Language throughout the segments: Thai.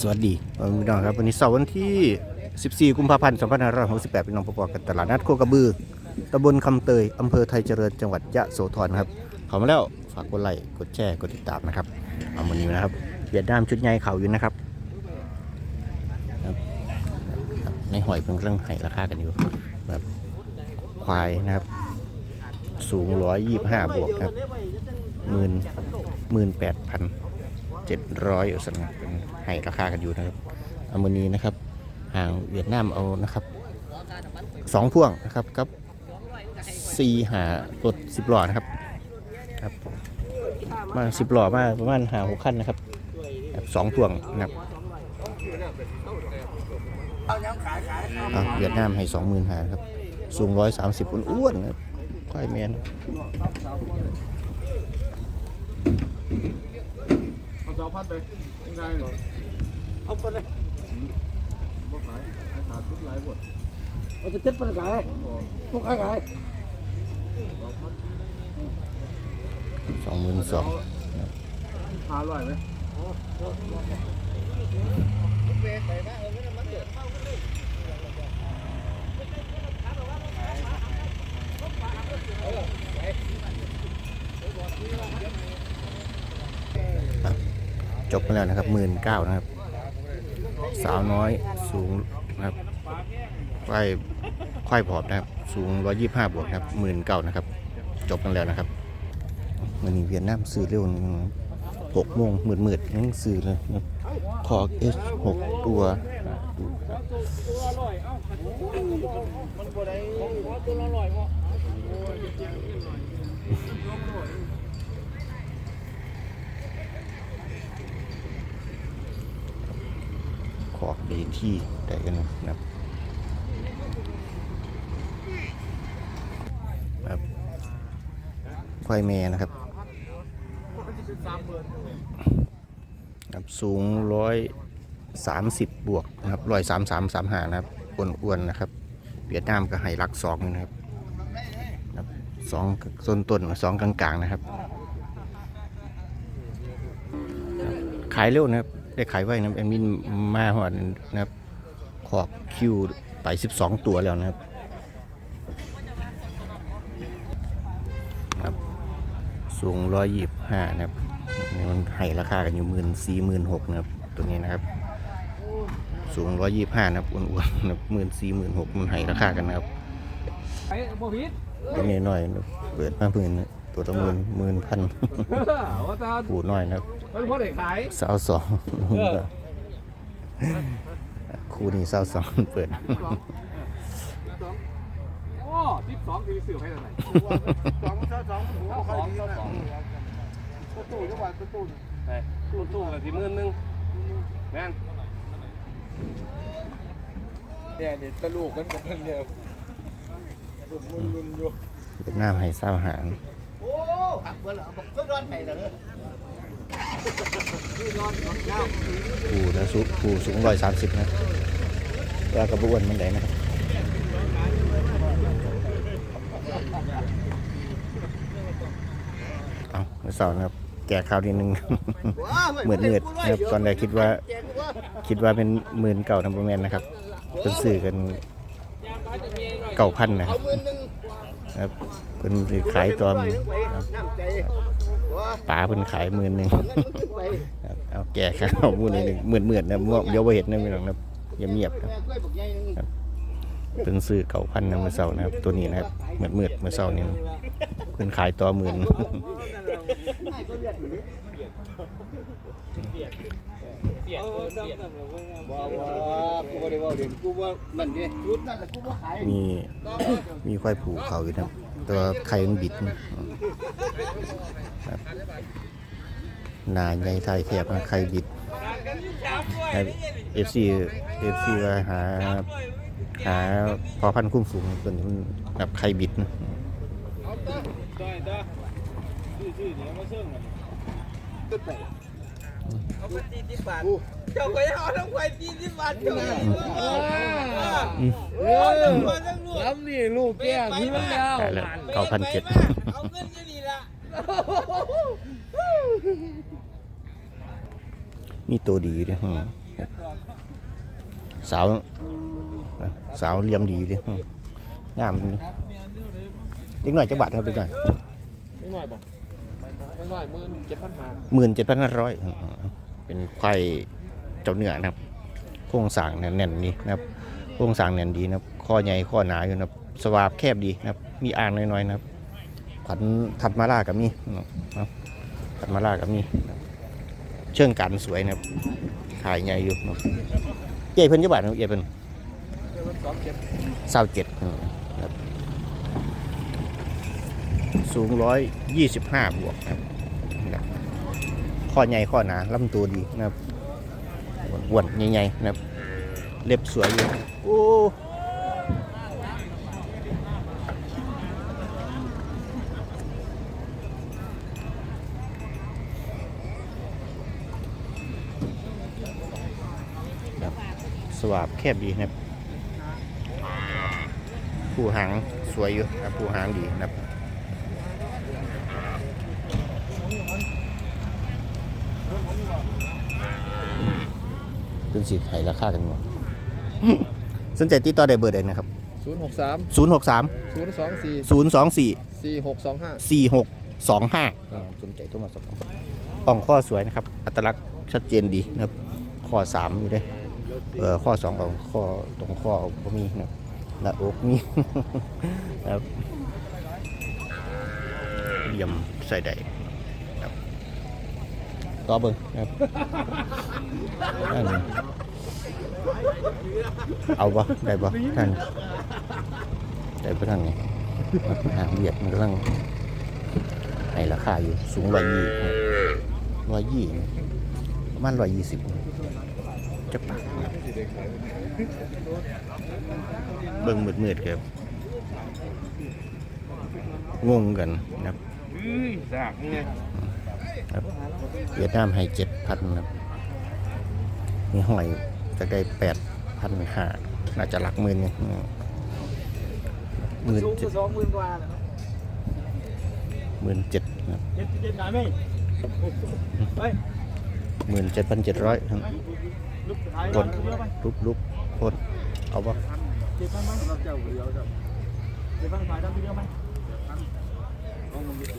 สวัสดีพี่น้องครับวันนี้เสาร์วันที่ 14 กุมภาพันธ์ 2568พี่น้องประกอบกันตลาดนัดโคกระบือตำบลคำเตยอำเภอไทยเจริญจังหวัดยะโสธรครับเข้ามาแล้วฝากกดไลค์กดแชร์กดติดตามนะครับเอาวันนี้นะครับเวียดนามชุดใหญ่เขาอยู่นะครับในหอยเพิ่งเรื่องไห้ราคากันอยู่แบบควายนะครับ สูง 125 บวกครับหมื่นหมื่นแปดพันเจ็ดร้อยสันนะเป็น ให้ราคากันอยู่นะครับอามนีนะครับห่างเวียดนามเอานะครับสองพ่วงนะครับกับสี่หารถสิบล้อนะครับครับมาสิบล้อมาประมาณหาหกขั้นนะครับสองพ่วงนะครับเวียดนามให้สองหมื่นหาครับ สูงร้อยสามสิบอ้วนๆนะครับค่อยแมน เอาพันไปยังไงเหรอเอาไปเลยบ่ขายขายขาดทุกหลายบทเราจะเจ็ดไปขายพวกขายขายสองหมื่นสองหาร้อยไหม บไปแล้วนะครับหมื่นเก้านะครับ สาวน้อยสูงนะครับควายควายผอมนะครับ สูงร้อยยี่ห้าบวกนะครับหมื่นเก้านะครับ จบกันแล้วนะครับมันนี้เวียดนามซื้อเร็วหกโมงหมื่นหมื่นยังซื้อเลยครับขอเอสหกตัวขอกดี ที่ได้กันนะครับครับควายแม่นะครับครับสูงร้อยสามสิบบวกนะครับร้อยสามสามสามหานะครับอ้วนๆนะครับเวียดนามก็ให้รักสองนะครับสองต้นต้นสองกลางๆนะครับ ขายเร็วนะครับ ได้ขายไว้นะแอดมินมาหอดนะครับขอบคิวไปสิบสองตัวแล้วนะครับครับสูงร้อยยี่ห้านะครับมันให้ราคากันอยู่หมื่นสี่หมื่นหกนะครับตัวนี้นะครับ สูงร้อยยี่ห้านะครับอ้วนๆนะครับหมื่นสี่หมื่นหกมันให้ราคากันนะครับไอ้บ่ผิดตัวนี้น้อยนะครับเปิดมาหมื่นนะ ตัวละหมื่นหมื่นพันว่าตาผูน้อยนะครับมันพอได้ขายสาวสองคู่นี้สาวสองเปิดโอ้ทิปสองคือสื่อให้เท่าไหร่สองสองสองหัวสใครองดีสนะองตู้ตู้จังหวัดตู้ไปตู้ตู้กับสี่หมื่นหนึงแม่นเนี่ยเด็ดตะลูกกันกับเพิ่นเนี่ยรุ่นรุ่นรุ่นอยู่เป็นหน้าให้สาวหาง โอ้หักเบิ่เหรอบอกก็ร้อนไหนเหรอผูแล้วสูงผูสูงร้อยสามสิบนะแล้วกระบวนมันไหนนะครับเอาเสาร์นะครับแก่ข้าวนิดนึง เหมือนเมืดนะครับตอนแรกคิดว่าคิดว่าเป็นหมื่นเก่าทัมเปอร์แมนนะครับเป็นสื่อกันเก่าพันนะครับครับ เป็นสิขายตัวมันป๋าเพิ่นขายหมื่นหนึ่งเอาแก่ข้าวหมื่นหนึ่งหมื่นหมื่นนะเดี๋ยวบ่เห็นนะพี่น้องนะครับเงียบครับกล้วยบอกใหญ่นซื้อเก่าพันนะเมื่อเช้านะครับ ตัวนี้นะครับเหมือนมืดเมื่อเช้านี้เพิ่นขายตัวหมื่นมีมีควายผูกเขาอยู่นะ แตัวาไข่มันบิดครับหนาใหญ่ไทยแคบนะไข่บิดเอฟซีเอฟซีว่าหาหาพอพันคุ้มสูงตัวนี้มันแบบไข่บิดนะได้ได้ชื่อชื่อเดี๋ยวมา เชิงกันเอาไปตีที่บาทเจ้าก็ยังเอาทั้งไปตีที่บาทเจ้าอืมโอ้ยทั้งคนทั้งลูกล้ำนี่ลูกแก้วที่มันยาวขายแล้วเก้าพันเจ็ดเอาเงินอยู่นี่ละมีตัวดีด้วยฮะสาว สาวเหลี่ยมดีดิงามดีเล็กหน่อยจะบาทครับเล็กหน่อย ไม่หน่อยบอก ไม่หน่อยหมื่นเจ็ดพันห้าหมื่นเจ็ดพันห้าร้อยเป็นควายเจ้าเนื้อนะครับ โครงสร้างแน่นๆนี่นะครับ โครงสร้างแน่นดีนะครับ ข้อใหญ่ข้อหนาอยู่นะครับ สวาบแคบดีนะครับ มีอ่างน้อยๆนะครับขันถัดมาล่ากับมีนะครับถัดมาล่ากับมีนะครับเชื่องกันสวยนะครับถ่ายใหญ่อยู่นะครับใหญ่เพิ่นจะบาทนะครับใหญ่เพิ่นสองเจ็ด เศร้าเจ็ดครับ สูงร้อยยี่สิบห้าบวกนะครับข้อใหญ่ข้อหนาลำตัวดีนะครับอ้วนใหญ่ๆนะครับเล็บสวยอยู่โอ้สวาบแคบดีนะครับ ผู้หางสวยอยู่นะผู้หางดีนะครับ เป็นสิทธิ์ให้ราคากันหมดสนใจติดต่อได้เบอร์ใดนะครับ ศูนย์หกสาม063 ศูนย์สองสี่024 สี่หกสองห้า 4625สนใจโทรมาสอบถามอ่องข้อสวยนะครับ อัตลักษณ์ชัดเจนดีนะครับ ข้อ 3 อยู่เด้เออข้อ 2 ของข้อตรงข้อบ่มีนะครับหน้าอกมี นะครับเหลี่ยมใส่ได้ครับ ต่อเบิ่งครับอันนี้เอาบ่ได้บ่ท่านได้บ่ท่านนี่หางเหยียดมันกำลังให้ราคาอยู่สูงร้อยยี่ร้อยยี่ประมาณร้อยยี่สิบจะปากเบิ่งมืดมืดๆครับงงกันนะครับ ครับเวียดนามให้เจ็ดพันครับมีหอยจะได้แปดพันห้าน่าจะหลักหมื่นเนี่ยหมื่นเจ็ดสองหมื่นกว่าหมื่นเจ็ดครับหมื่นเจ็ดพันเจ็ดร้อยครับกดนลุกลุกพดเอาปะเจ็ดพันห้าเดียวเจ้าเจ็ดพันหมเ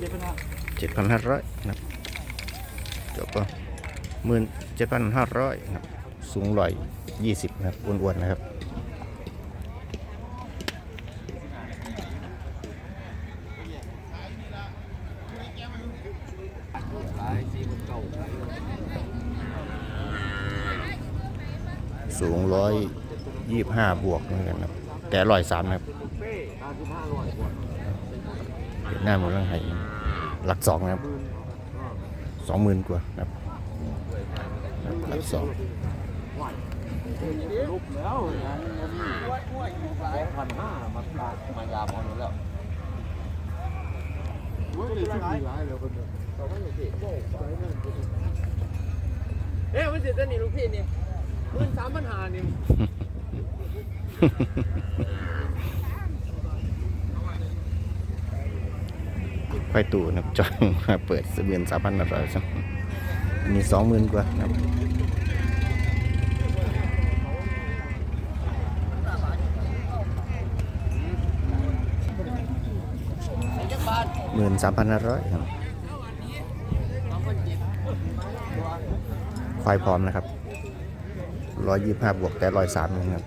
จ็ดพันห้าเจ็ดพันห้าร้อยนะครับ จบปะหมื่นเจ็ดพันห้าร้อยนะครับ สูงร้อยยี่สิบนะครับอ้วนๆนะครับสูงร้อยยี่ห้าบวกเหมือนกันครับ แต่ร้อยสามนะครับเวียดนามมันต้องให้หลักสองนะครับ สองหมื่นกว่านะครับหลักสองลุกแล้วพันห้ามาตากมายาพอแล้วเว้ยเจ็ดพันขายร้ายเลยคนเดียวเราไม่เห็นโบ้ใจนั่นเอ๊ะมันเสียตัวนี้ลูกพี่นี่หมื่นสามพันห้านี่ ไฟตู่นะครับจอยมาเปิดเสบียนสามพันอร่อยจังมีสองหมื่นกว่าครับหมื่นสามพันห้าร้อยครับควายพร้อมนะครับร้อยยี่ห้าบวกแต่ร้อยสามนะครับ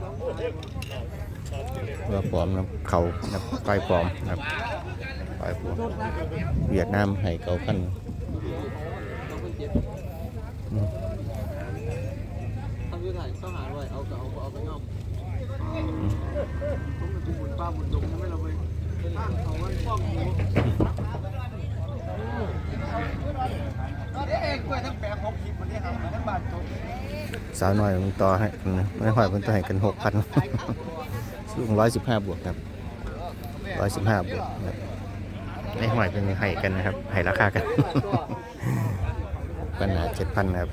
เพื่อพร้อมนะครับเขานะครับควายพร้อมนะครับ ควายพร้อมเวียดนามให้เก้าพันทำยังไงเข้าหาด้วยเอาก็เอาเอาไปงอมผมเป็นบุญป้าบุญดงใช่ไหมเราไปข้างเขาไว้ป้องหมูเด็กกล้วยทั้งแปดหกสิบคนนี้ครับทั้งบ้านจบสาวน้อยมันต่อให้ไม่ค่อยมันต่อให้กันหกพันสูงร้อยสิบห้าบวกครับร้อยสิบห้าบวกครับ ในหอยเป็นให้กันนะครับให้ราคากันปัญหาเจ็ดพันครับ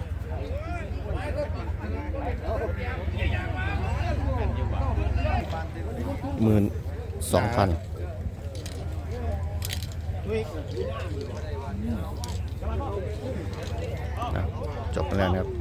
หมื่นสองพันจบไปแล้วนะครับ